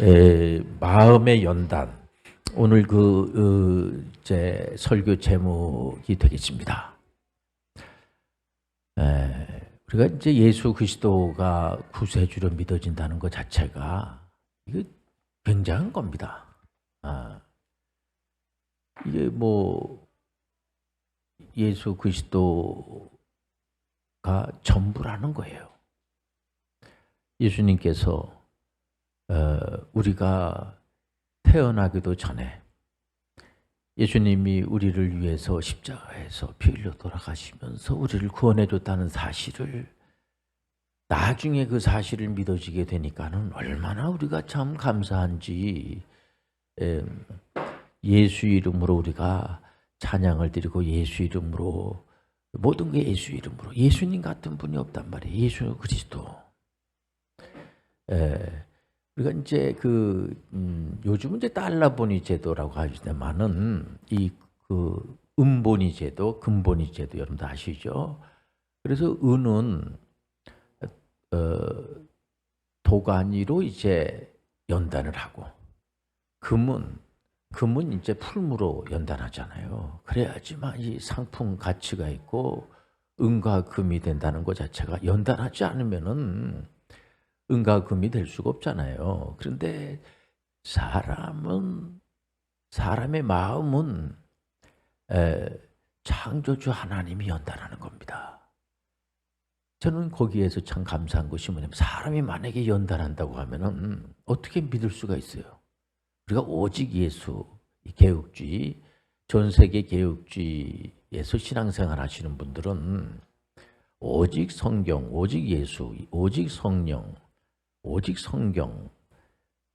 에, 마음의 연단 오늘 그 어, 이제 설교 제목이 되겠습니다. 에, 우리가 이제 예수 그리스도가 구세주로 믿어진다는 것 자체가 이게 굉장한 겁니다. 아, 이게 뭐 예수 그리스도가 전부라는 거예요. 예수님께서 어, 우리가 태어나기도 전에 예수님이 우리를 위해서 십자가에서 피 흘려 돌아가시면서 우리를 구원해 줬다는 사실을 나중에 그 사실을 믿어지게 되니까는 얼마나 우리가 참 감사한지 em, 예수 이름으로 우리가 찬양을 드리고 예수 이름으로 모든 게 예수 이름으로 예수님 같은 분이 없단 말이에요. 예수 그리스도. 에, 우리가 이제 그 음, 요즘은 이제 달러보니 제도라고 하지만은 이그 음보니 제도, 금보니 제도 여러분도 아시죠? 그래서 은은 어, 도가니로 이제 연단을 하고 금은 금은 이제 풀무로 연단하잖아요. 그래야지만 이 상품 가치가 있고 은과 금이 된다는 것 자체가 연단하지 않으면은 은과 금이 될 수가 없잖아요. 그런데 사람은 사람의 마음은 에, 창조주 하나님이 연단하는 겁니다. 저는 거기에서 참 감사한 것이 뭐냐면 사람이 만약에 연단한다고 하면은 어떻게 믿을 수가 있어요? 우리가 오직 예수, 이 개혁주의, 전 세계 개혁주의에서 신앙생활 하시는 분들은 오직 성경, 오직 예수, 오직 성령, 오직 성경.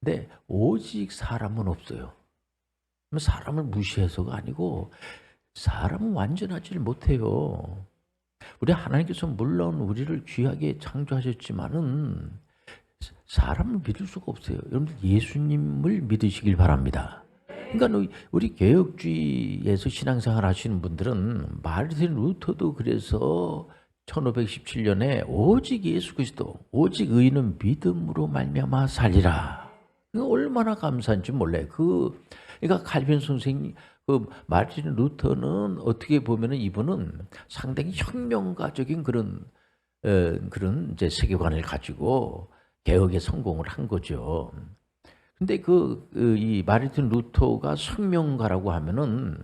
근데 오직 사람은 없어요. 사람을 무시해서가 아니고 사람은 완전하지를 못해요. 우리 하나님께서 물론 우리를 귀하게 창조하셨지만은 사람을 믿을 수가 없어요. 여러분들 예수님을 믿으시길 바랍니다. 그러니까 우리 개혁주의에서 신앙생활 하시는 분들은 마르틴 루터도 그래서 1517년에 오직 예수 그리스도 오직 의인은 믿음으로 말미암아 살리라. 얼마나 감사한지 몰라요. 그 그러니까 칼빈 선생님 그 마르틴 루터는 어떻게 보면은 이분은 상당히 혁명가적인 그런 어, 그런 이제 세계관을 가지고 개혁에 성공을 한 거죠. 근데 그 이 마르틴 루터가 혁명가라고 하면은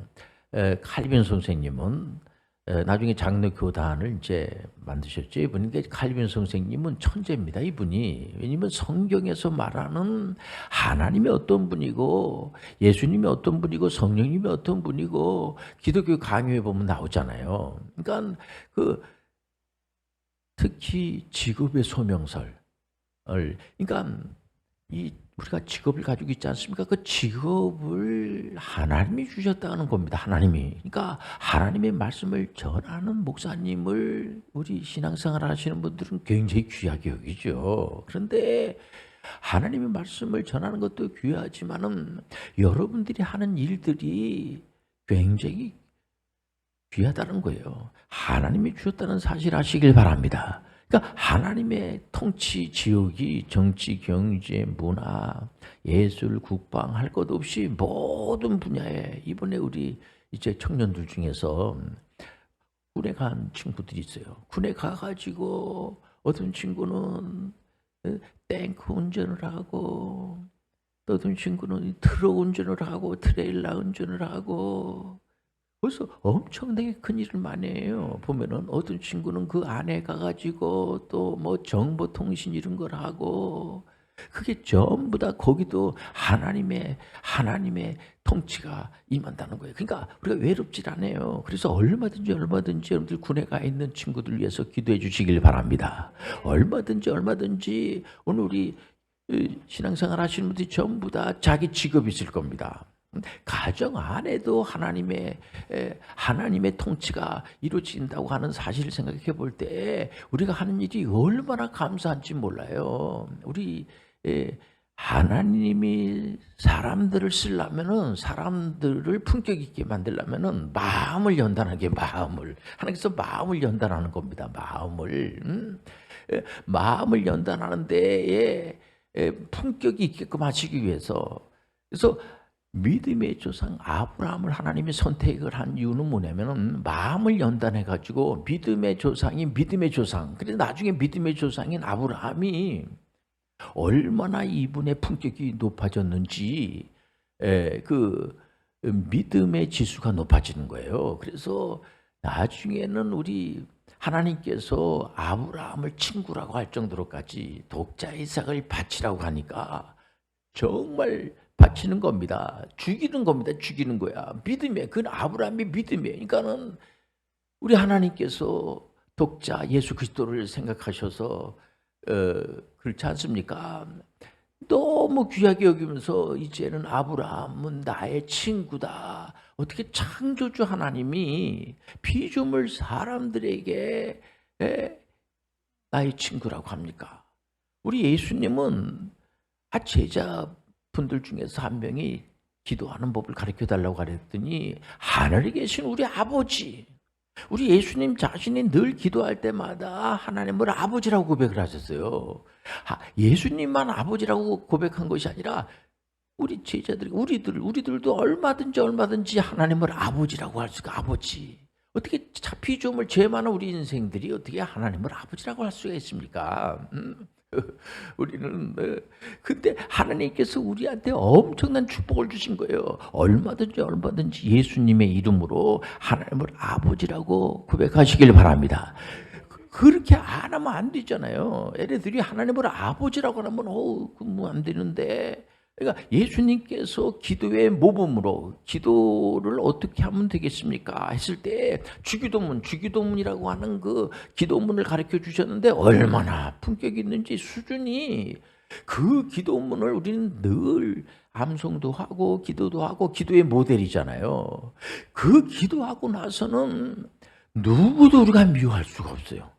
에, 칼빈 선생님은 에, 나중에 장로 교단을 이제 만드셨죠. 이분이 칼빈 선생님은 천재입니다. 이분이 왜냐면 성경에서 말하는 하나님이 어떤 분이고 예수님이 어떤 분이고 성령님이 어떤 분이고 기독교 강요에 보면 나오잖아요. 그러니까 그 특히 직업의 소명설 그러니까 이 우리가 직업을 가지고 있지 않습니까? 그 직업을 하나님이 주셨다는 겁니다. 하나님이. 그러니까 하나님의 말씀을 전하는 목사님을 우리 신앙생활 하시는 분들은 굉장히 귀하게 여기죠. 그런데 하나님의 말씀을 전하는 것도 귀하지만은 여러분들이 하는 일들이 굉장히 귀하다는 거예요. 하나님이 주셨다는 사실 아시길 바랍니다. 그러니까 하나님의 통치 지역이 정치, 경제, 문화, 예술, 국방 할 것 없이 모든 분야에 이번에 우리 이제 청년들 중에서 군에 간 친구들이 있어요. 군에 가가지고 어떤 친구는 탱크 운전을 하고 또 어떤 친구는 트럭 운전을 하고 트레일러 운전을 하고 그래서 엄청나게 큰 일을 많이 해요. 보면은 어떤 친구는 그 안에 가가지고 또 뭐 정보통신 이런 걸 하고 그게 전부 다 거기도 하나님의 하나님의 통치가 임한다는 거예요. 그러니까 우리가 외롭질 않아요. 그래서 얼마든지 얼마든지 여러분들 군에 가 있는 친구들 위해서 기도해 주시길 바랍니다. 얼마든지 얼마든지 오늘 우리 신앙생활 하시는 분들이 전부 다 자기 직업이 있을 겁니다. 가정 안에도 하나님의 하나님의 통치가 이루어진다고 하는 사실을 생각해 볼 때 우리가 하는 일이 얼마나 감사한지 몰라요. 우리 하나님이 사람들을 쓰려면은 사람들을 품격 있게 만들려면은 마음을 연단하게 마음을 하나님께서 마음을 연단하는 겁니다. 마음을 음? 마음을 연단하는 데에 품격이 있게끔 하시기 위해서 그래서 믿음의 조상 아브라함을 하나님이 선택을 한 이유는 뭐냐면은 마음을 연단해 가지고 믿음의 조상이 믿음의 조상 그래서 나중에 믿음의 조상인 아브라함이 얼마나 이분의 품격이 높아졌는지 에, 그 믿음의 지수가 높아지는 거예요. 그래서 나중에는 우리 하나님께서 아브라함을 친구라고 할 정도로까지 독자 이삭을 바치라고 하니까 정말 바치는 겁니다. 죽이는 겁니다. 죽이는 거야. 믿음에 그건 아브라함의 믿음이에요. 그러니까는 우리 하나님께서 독자 예수 그리스도를 생각하셔서 어, 그렇지 않습니까? 너무 귀하게 여기면서 이제는 아브라함은 나의 친구다. 어떻게 창조주 하나님이 피조물 사람들에게 에, 나의 친구라고 합니까? 우리 예수님은 아 제자 분들 중에서 한 명이 기도하는 법을 가르쳐 달라고 하랬더니 하늘에 계신 우리 아버지 우리 예수님 자신이 늘 기도할 때마다 하나님을 아버지라고 고백을 하셨어요. 아, 예수님만 아버지라고 고백한 것이 아니라 우리 제자들, 우리들, 우리들도 얼마든지 얼마든지 하나님을 아버지라고 할 수가 아버지. 어떻게 피조물 죄 많은 우리 인생들이 어떻게 하나님을 아버지라고 할 수가 있습니까? 음? 우리는 어, 근데 하나님께서 우리한테 엄청난 축복을 주신 거예요. 얼마든지 얼마든지 예수님의 이름으로 하나님을 아버지라고 고백하시길 바랍니다. 그- 그렇게 안 하면 안 되잖아요. 애들이 하나님을 아버지라고 하면 어, 그뭐안 되는데. 그러니까 예수님께서 기도의 모범으로 기도를 어떻게 하면 되겠습니까? 했을 때 주기도문, 주기도문이라고 하는 그 기도문을 가르쳐 주셨는데 얼마나 품격 있는지 수준이 그 기도문을 우리는 늘 암송도 하고 기도도 하고 기도의 모델이잖아요. 그 기도하고 나서는 누구도 우리가 미워할 수가 없어요.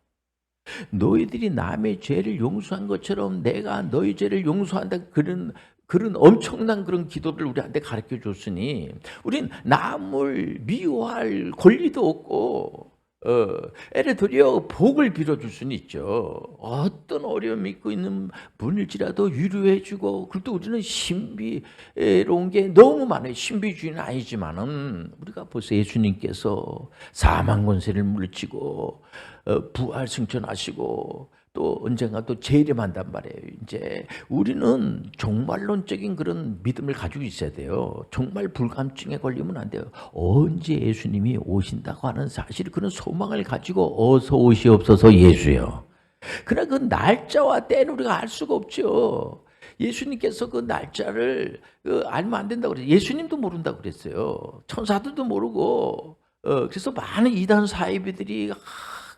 너희들이 남의 죄를 용서한 것처럼 내가 너희 죄를 용서한다 그런 그런 엄청난 그런 기도를 우리한테 가르쳐 줬으니 우린 남을 미워할 권리도 없고 어, 애를 들여 복을 빌어줄 수는 있죠. 어떤 어려움이 있고 있는 분일지라도 위로해주고 그래도 우리는 신비로운 게 너무 많아요. 신비주의는 아니지만은 우리가 벌써 예수님께서 사망 권세를 물리치고 어, 부활 승천하시고 또 언젠가 또 재림한단 말이에요. 이제 우리는 종말론적인 그런 믿음을 가지고 있어야 돼요. 정말 불감증에 걸리면 안 돼요. 언제 예수님이 오신다고 하는 사실 그런 소망을 가지고 어서 오시옵소서 예수요. 그러나 그 날짜와 때는 우리가 알 수가 없죠. 예수님께서 그 날짜를 그 알면 안 된다고 그랬어요. 예수님도 모른다고 그랬어요. 천사들도 모르고. 어, 그래서 많은 이단 사이비들이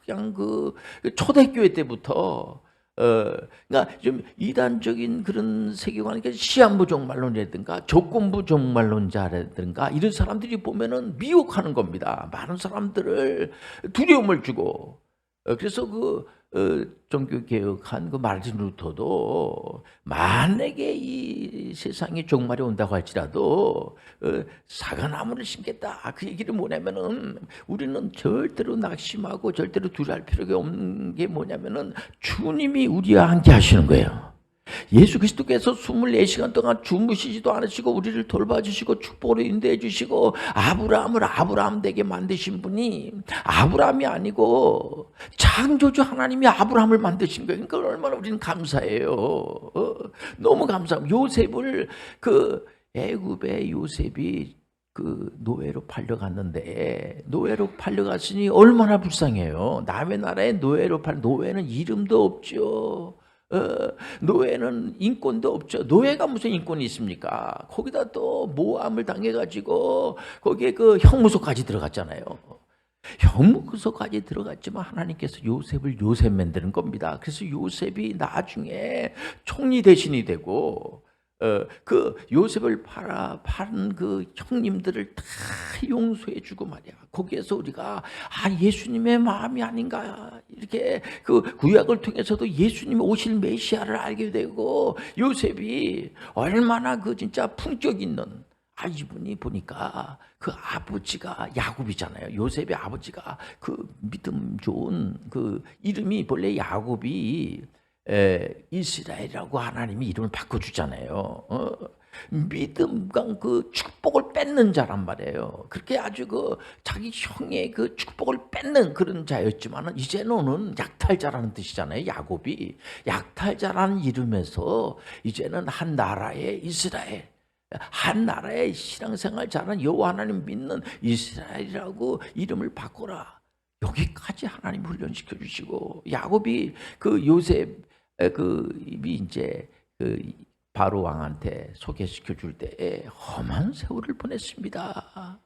그냥 그 초대교회 때부터 어, 그러니까 좀 이단적인 그런 세계관, 그러니까 시한부 종말론이라든가 조건부 종말론자라든가 이런 사람들이 보면은 미혹하는 겁니다. 많은 사람들을 두려움을 주고 어, 그래서 그 어, 종교 개혁한 그 마르틴 루터도 만약에 이 세상에 종말이 온다고 할지라도 어, 사과나무를 심겠다. 그 얘기를 뭐냐면은 우리는 절대로 낙심하고 절대로 두려할 필요가 없는 게 뭐냐면은 주님이 우리와 함께 하시는 거예요. 예수 그리스도께서 24시간 동안 주무시지도 않으시고 우리를 돌봐주시고 축복으로 인도해 주시고 아브라함을 아브라함 되게 만드신 분이 아브라함이 아니고 창조주 하나님이 아브라함을 만드신 거예요. 그러니까 얼마나 우리는 감사해요. 어, 너무 감사합니다. 요셉을 그 애굽의 요셉이 그 노예로 팔려갔는데 노예로 팔려갔으니 얼마나 불쌍해요. 남의 나라에 노예로 팔 노예는 이름도 없죠. 어, 노예는 인권도 없죠. 노예가 무슨 인권이 있습니까? 거기다 또 모함을 당해가지고 거기에 그 형무소까지 들어갔잖아요. 형무소까지 들어갔지만 하나님께서 요셉을 요셉 만드는 겁니다. 그래서 요셉이 나중에 총리 대신이 되고 어, 그 요셉을 팔아 파는 그 형님들을 다 용서해 주고 말이야. 거기에서 우리가 아 예수님의 마음이 아닌가 이렇게 그 구약을 통해서도 예수님이 오실 메시아를 알게 되고 요셉이 얼마나 그 진짜 품격 있는 아 이분이 보니까 그 아버지가 야곱이잖아요. 요셉의 아버지가 그 믿음 좋은 그 이름이 본래 야곱이 에, 이스라엘이라고 하나님이 이름을 바꿔주잖아요. 어? 믿음과 그 축복을 뺏는 자란 말이에요. 그렇게 아주 그 자기 형의 그 축복을 뺏는 그런 자였지만은 이제는 약탈자라는 뜻이잖아요. 야곱이 약탈자라는 이름에서 이제는 한 나라의 이스라엘. 한 나라의 신앙생활 잘하는 여호와 하나님 믿는 이스라엘이라고 이름을 바꿔라. 여기까지 하나님 훈련시켜 주시고 야곱이 그 요셉 에, 그 이제 그 바로 왕한테 소개시켜 줄 때에 험한 세월을 보냈습니다.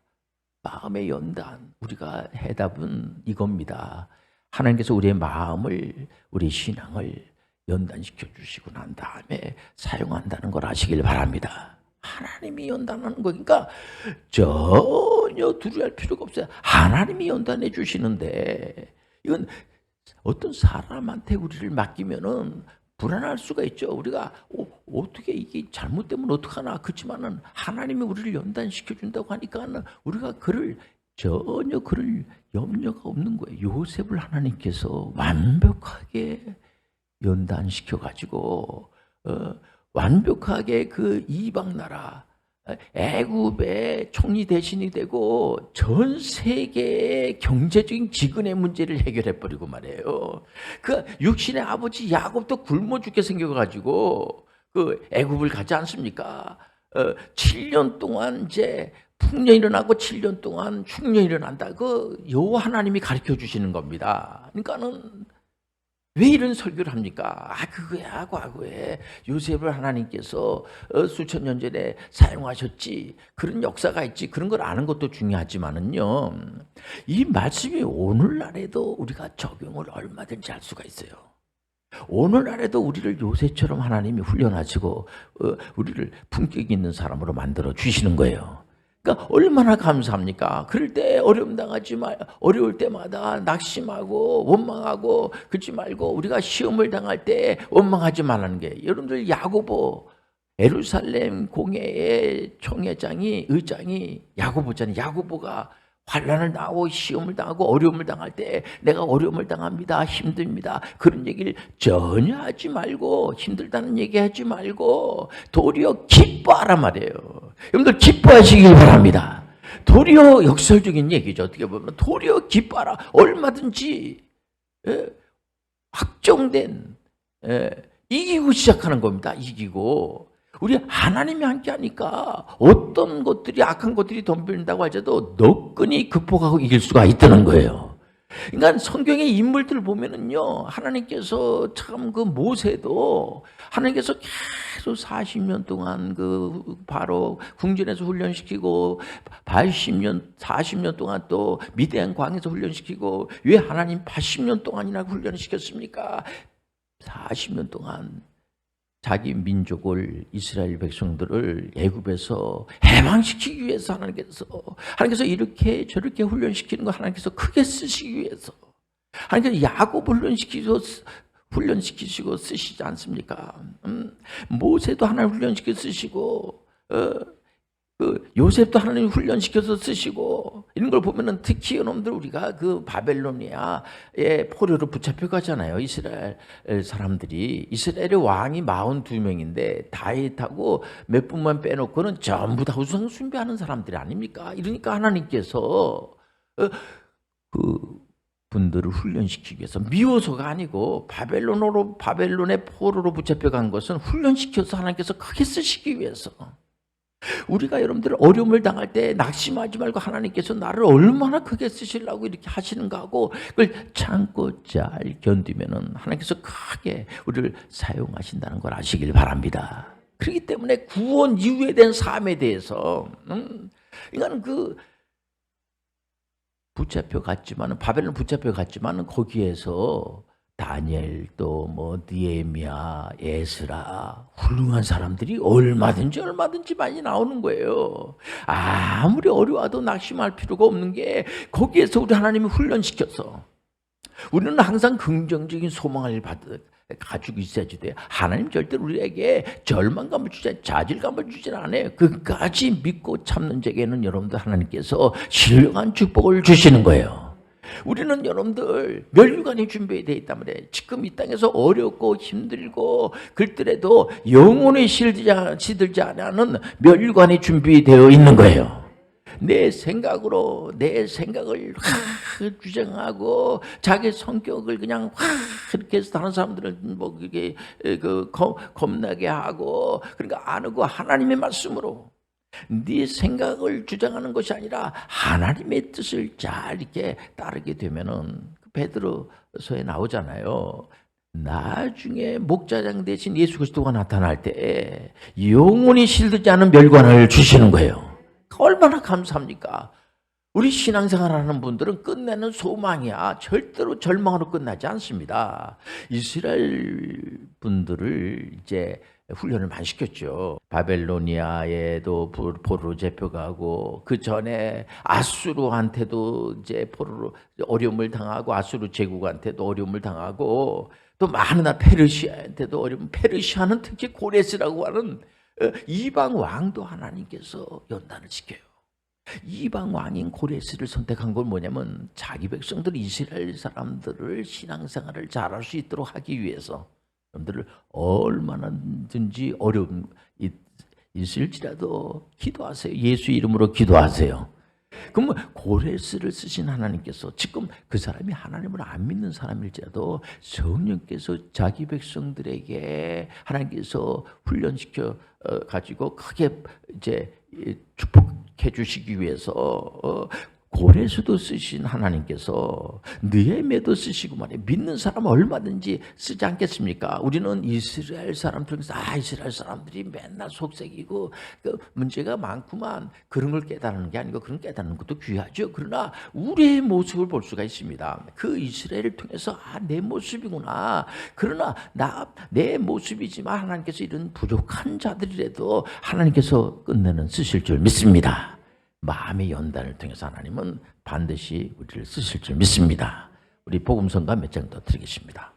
마음의 연단 우리가 해답은 이겁니다. 하나님께서 우리의 마음을 우리 신앙을 연단시켜 주시고 난 다음에 사용한다는 걸 아시길 바랍니다. 하나님이 연단하는 거니까 전혀 두려워할 필요가 없어요. 하나님이 연단해 주시는데 이건 어떤 사람한테 우리를 맡기면은 불안할 수가 있죠. 우리가 어, 어떻게 이게 잘못되면 어떡하나 그렇지만은 하나님이 우리를 연단시켜 준다고 하니까는 우리가 그를 전혀 그럴 염려가 없는 거예요. 요셉을 하나님께서 완벽하게 연단시켜 가지고 어, 완벽하게 그 이방 나라 애굽의 총리 대신이 되고 전 세계의 경제적인 기근의 문제를 해결해 버리고 말이에요. 그 육신의 아버지 야곱도 굶어 죽게 생겨 가지고 그 애굽을 가지 않습니까? 어, 7년 동안 이제 풍년이 일어나고 7년 동안 충년이 일어난다. 그 여호와 하나님이 가르쳐 주시는 겁니다. 그러니까는 왜 이런 설교를 합니까? 아, 그거야, 과거에 요셉을 하나님께서 어, 수천 년 전에 사용하셨지. 그런 역사가 있지. 그런 걸 아는 것도 중요하지만은요. 이 말씀이 오늘날에도 우리가 적용을 얼마든지 할 수가 있어요. 오늘날에도 우리를 요새처럼 하나님이 훈련하시고, 어, 우리를 품격 있는 사람으로 만들어 주시는 거예요. 그러니까 얼마나 감사합니까? 그럴 때 어려움 당하지 말, 어려울 때마다 낙심하고 원망하고 그러지 말고 우리가 시험을 당할 때 원망하지 말라는 게 여러분들 야고보 에루살렘 공회의 총회장이 의장이 야고보잖아요. 야고보가 환란을 당하고 시험을 당하고 어려움을 당할 때 내가 어려움을 당합니다. 힘듭니다. 그런 얘기를 전혀 하지 말고 힘들다는 얘기 하지 말고 도리어 기뻐하라 말이에요. 여러분들 기뻐하시길 바랍니다. 도리어 역설적인 얘기죠. 어떻게 보면 도리어 기뻐하라. 얼마든지 예, 확정된 예, 이기고 시작하는 겁니다. 이기고 우리 하나님이 함께하니까 어떤 것들이 악한 것들이 덤빈다고 할지라도 너끈히 극복하고 이길 수가 있다는 거예요. 그러니까 성경의 인물들을 보면은요, 하나님께서 참 그 모세도 하나님께서 계속 40년 동안 그 바로 궁전에서 훈련시키고 80년, 40년 동안 또 미대한 광에서 훈련시키고 왜 하나님 80년 동안이나 훈련시켰습니까? 40년 동안 자기 민족을 이스라엘 백성들을 애굽에서 해방시키기 위해서 하나님께서 하나님께서 이렇게 저렇게 훈련시키는 거 하나님께서 크게 쓰시기 위해서 하나님께서 야곱 훈련시키고 훈련시키시고 쓰시지 않습니까? 음, 모세도 하나님 훈련시켜 쓰시고 어, 그 요셉도 하나님 훈련시켜서 쓰시고 이런 걸 보면은 특히 여러분들 우리가 그 바벨로니아의 포로로 붙잡혀 가잖아요. 이스라엘 사람들이 이스라엘의 왕이 42명인데 다윗하고 몇 분만 빼놓고는 전부 다 우상 숭배하는 사람들이 아닙니까? 이러니까 하나님께서 어, 그 분들을 훈련시키기 위해서 미워서가 아니고 바벨론으로 바벨론의 포로로 붙잡혀 간 것은 훈련시켜서 하나님께서 크게 쓰시기 위해서 우리가 여러분들 어려움을 당할 때 낙심하지 말고 하나님께서 나를 얼마나 크게 쓰시려고 이렇게 하시는가 하고 그걸 참고 잘 견디면은 하나님께서 크게 우리를 사용하신다는 걸 아시길 바랍니다. 그렇기 때문에 구원 이후에 된 삶에 대해서 음, 이거는 그 붙잡혀 갔지만은 바벨론 붙잡혀 갔지만은 거기에서 다니엘 또뭐 니에미야, 에스라 훌륭한 사람들이 얼마든지 얼마든지 많이 나오는 거예요. 아무리 어려워도 낙심할 필요가 없는 게 거기에서 우리 하나님이 훈련시켜서 우리는 항상 긍정적인 소망을 받 가지고 있어야지 돼요. 하나님 절대 우리에게 절망감을 주지 자질감을 주진 않아요. 끝까지 믿고 참는 자에게는 여러분들 하나님께서 신령한 축복을 주시는 거예요. 우리는 여러분들 멸류관이 준비되어 있단 말이에요. 지금 이 땅에서 어렵고 힘들고 그들에도 영혼이 시들지, 않는 멸류관이 준비되어 있는 거예요. 내 생각으로 내 생각을 확 주장하고 자기 성격을 그냥 확 그렇게 해서 다른 사람들을 뭐 그게 그 겁- 겁나게 하고 그러니까 안 하고 하나님의 말씀으로 네 생각을 주장하는 것이 아니라 하나님의 뜻을 잘 이렇게 따르게 되면은 그 베드로서에 나오잖아요. 나중에 목자장 대신 예수 그리스도가 나타날 때 영원히 실드지 않은 멸관을 주시는 거예요. 얼마나 감사합니까? 우리 신앙생활 하는 분들은 끝내는 소망이야. 절대로 절망으로 끝나지 않습니다. 이스라엘 분들을 이제 훈련을 많이 시켰죠. 바벨로니아에도 포- 포로로 잡혀가고 그 전에 아수르한테도 이제 포로로 어려움을 당하고 아수르 제국한테도 어려움을 당하고 또 많은 나 페르시아한테도 어려움. 페르시아는 특히 고레스라고 하는 어, 이방 왕도 하나님께서 연단을 시켜요. 이방 왕인 고레스를 선택한 건 뭐냐면 자기 백성들 이스라엘 사람들을 신앙생활을 잘할 수 있도록 하기 위해서 여러분들을 얼마나든지 어려움 있- 있을지라도 기도하세요. 예수 이름으로 기도하세요. 그러면 고레스를 쓰신 하나님께서 지금 그 사람이 하나님을 안 믿는 사람일지라도 성령께서 자기 백성들에게 하나님께서 훈련시켜 어, 가지고 크게 이제 이 축복 해 주시기 위해서 어, 고레스도 쓰신 하나님께서 느헤미야도 쓰시고 말이에요. 믿는 사람 얼마든지 쓰지 않겠습니까? 우리는 이스라엘 사람들 중에서 아 이스라엘 사람들이 맨날 속색이고 그 문제가 많구만 그런 걸 깨달는 게 아니고 그런 깨닫는 것도 귀하죠. 그러나 우리의 모습을 볼 수가 있습니다. 그 이스라엘을 통해서 아 내 모습이구나. 그러나 나 내 모습이지만 하나님께서 이런 부족한 자들이라도 하나님께서 끝내는 쓰실 줄 믿습니다. 마음의 연단을 통해서 하나님은 반드시 우리를 쓰실 줄 믿습니다. 우리 복음성가 몇 장 더 드리겠습니다.